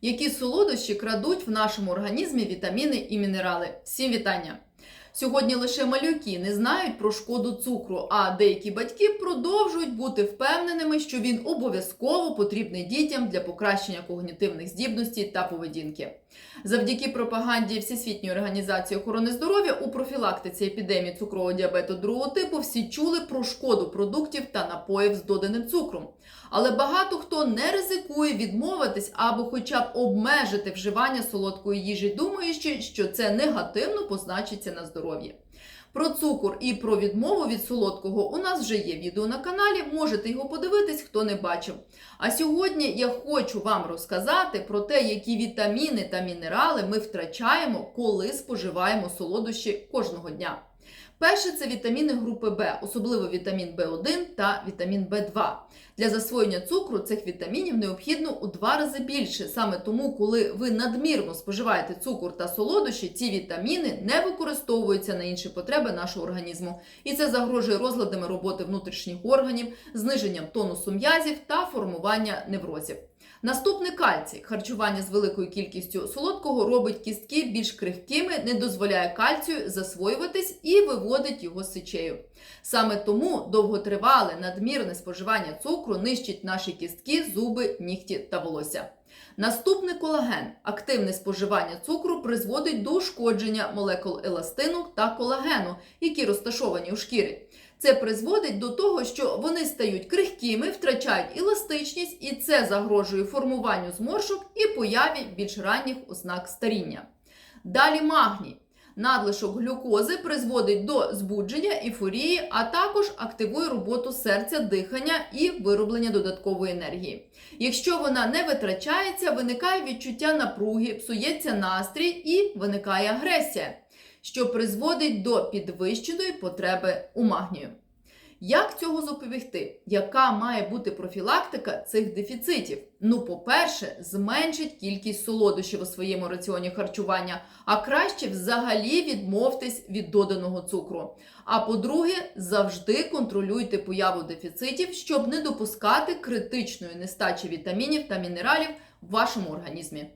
Які солодощі крадуть в нашому організмі вітаміни і мінерали? Всім вітання! Сьогодні лише малюки не знають про шкоду цукру, а деякі батьки продовжують бути впевненими, що він обов'язково потрібний дітям для покращення когнітивних здібностей та поведінки. Завдяки пропаганді Всесвітньої організації охорони здоров'я у профілактиці епідемії цукрового діабету другого типу всі чули про шкоду продуктів та напоїв з доданим цукром. Але багато хто не ризикує відмовитись або хоча б обмежити вживання солодкої їжі, думаючи, що це негативно позначиться на здоров'ї. Про цукор і про відмову від солодкого у нас вже є відео на каналі. Можете його подивитись, хто не бачив. А сьогодні я хочу вам розказати про те, які вітаміни та мінерали ми втрачаємо, коли споживаємо солодощі кожного дня. Перше це вітаміни групи Б, особливо вітамін В1 та вітамін В2. Для засвоєння цукру цих вітамінів необхідно у два рази більше. Саме тому, коли ви надмірно споживаєте цукор та солодощі, ці вітаміни не використовуються на інші потреби нашого організму. І це загрожує розладами роботи внутрішніх органів, зниженням тонусу м'язів та формування неврозів. Наступний кальцій. Харчування з великою кількістю солодкого робить кістки більш крихкими, не дозволяє кальцію засвоюватись і виводить його з сечею. Саме тому довготривале надмірне споживання цукру нищить наші кістки, зуби, нігті та волосся. Наступний колаген. Активне споживання цукру призводить до ушкодження молекул еластину та колагену, які розташовані у шкірі. Це призводить до того, що вони стають крихкими, втрачають еластичність, і це загрожує формуванню зморшок і появі більш ранніх ознак старіння. Далі магній. Надлишок глюкози призводить до збудження, ейфорії, а також активує роботу серця, дихання і вироблення додаткової енергії. Якщо вона не витрачається, виникає відчуття напруги, псується настрій і виникає агресія, що призводить до підвищеної потреби у магнію. Як цього запобігти? Яка має бути профілактика цих дефіцитів? Ну, по-перше, зменшить кількість солодощів у своєму раціоні харчування, а краще взагалі відмовтесь від доданого цукру. А по-друге, завжди контролюйте появу дефіцитів, щоб не допускати критичної нестачі вітамінів та мінералів в вашому організмі.